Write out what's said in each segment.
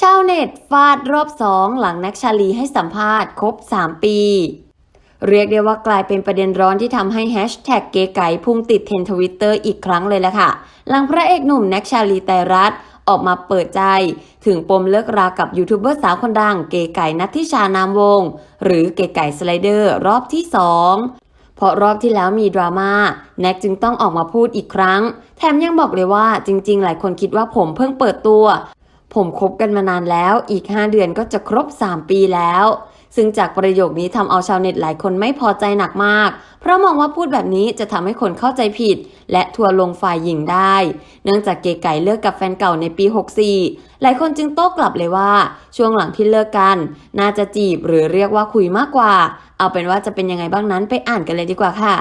ชาวเน็ตฟาดรอบสองหลังน็กชาลีให้สัมภาษณ์ครบ 3 ปี เรียกได้ว่ากลายเป็นประเด็นร้อนที่ทำให้แฮชแท็กเก๋ไก่พุ่งติดเทรนทวิตเตอร์อีกครั้งเลยละค่ะ หลังพระเอกหนุ่มแน็กชาลีไตรัตออกมาเปิดใจ ถึงปมเลิกรากับยูทูบเบอร์สาวคนดังเก๋ไก่นัททิชานามวงศ์หรือเก๋ไก่สไลเดอร์รอบที่2เพราะรอบที่แล้วมีดราม่าแน็กจึงต้องออกมาพูดอีกครั้ง แถมยังบอกเลยว่าจริง ๆ หลายคนคิดว่าผมเพิ่งเปิดตัว ผมคบกันมานานแล้วอีก 5 เดือนก็จะครบ 3 ปีแล้ว ซึ่งจากประโยคนี้ทำเอาชาวเน็ตหลายคนไม่พอใจหนักมาก เพราะมองว่าพูดแบบนี้จะทำให้คนเข้าใจผิด และทัวร์ลงฝ่ายหญิงได้ เนื่องจากเก๋ไก่เลิกกับแฟนเก่าในปี 64 หลายคนจึงโต้กลับเลยว่า ช่วงหลังที่เลิกกัน น่าจะจีบหรือเรียกว่าคุยมากกว่า เอาเป็นว่าจะเป็นยังไงบ้างนั้นไปอ่านกันเลยดีกว่าค่ะ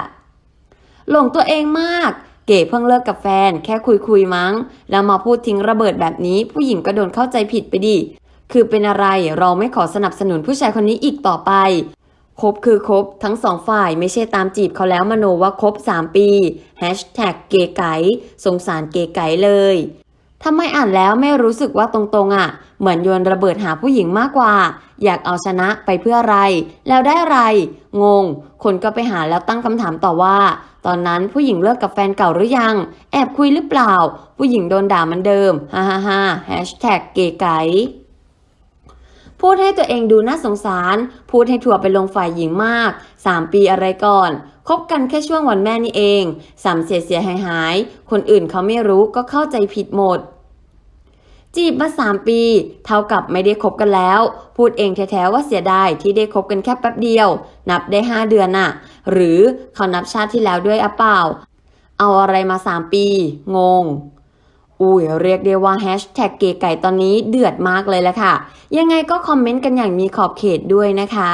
หลงตัวเองมาก เก๋เพิ่งเลิกกับแฟน แค่คุยคุยๆมั้ง แล้วมาพูดทิ้งระเบิดแบบนี้ ผู้หญิงก็โดนเข้าใจผิดไปดิ คือเป็นอะไรเราไม่ขอสนับสนุนผู้ชายคนนี้อีกต่อไป คบคือคบทั้งสองฝ่ายไม่ใช่ตามจีบเขาแล้วมโนว่าคบ 3 ปีแฮชแท็กเก๋ไก๋สงสารเก๋ไก๋เลย ทำไมอ่านแล้วไม่รู้สึกว่าตรงๆอะ เหมือนโยนระเบิดหาผู้หญิงมากกว่า อยากเอาชนะไปเพื่ออะไร แล้วได้อะไร งง คนก็ไปหาแล้วตั้งคำถามต่อว่า ตอนนั้นผู้หญิงเลิกกับแฟนเก่าหรือยัง แอบคุยหรือเปล่า ผู้หญิงโดนด่าเหมือนเดิม ฮ่าฮ่าฮ่าแฮชแท็กเก๋ไก๋ พูดให้ตัวเองดูน่าสงสาร พูดให้ทัวร์ไปลงฝ่ายหญิงมาก 3 ปีอะไรก่อนคบกันแค่ช่วงวันแม่นี่เองสามเสียเสียหายหาย คนอื่นเขาไม่รู้ก็เข้าใจผิดหมด จีบมา3ปี เท่ากับไม่ได้คบกันแล้ว พูดเองแท้ๆว่าเสียดายที่ได้คบกันแค่แป๊บเดียว นับได้5เดือนน่ะ หรือเขานับชาติที่แล้วด้วยอะเปล่า เอาอะไรมา3ปี งง อุ้ยเรียกได้ว่าแฮชแท็กเก๋ไก่ตอนนี้เดือดมากเลยละค่ะ ยังไงก็คอมเมนต์กันอย่างมีขอบเขตด้วยนะคะ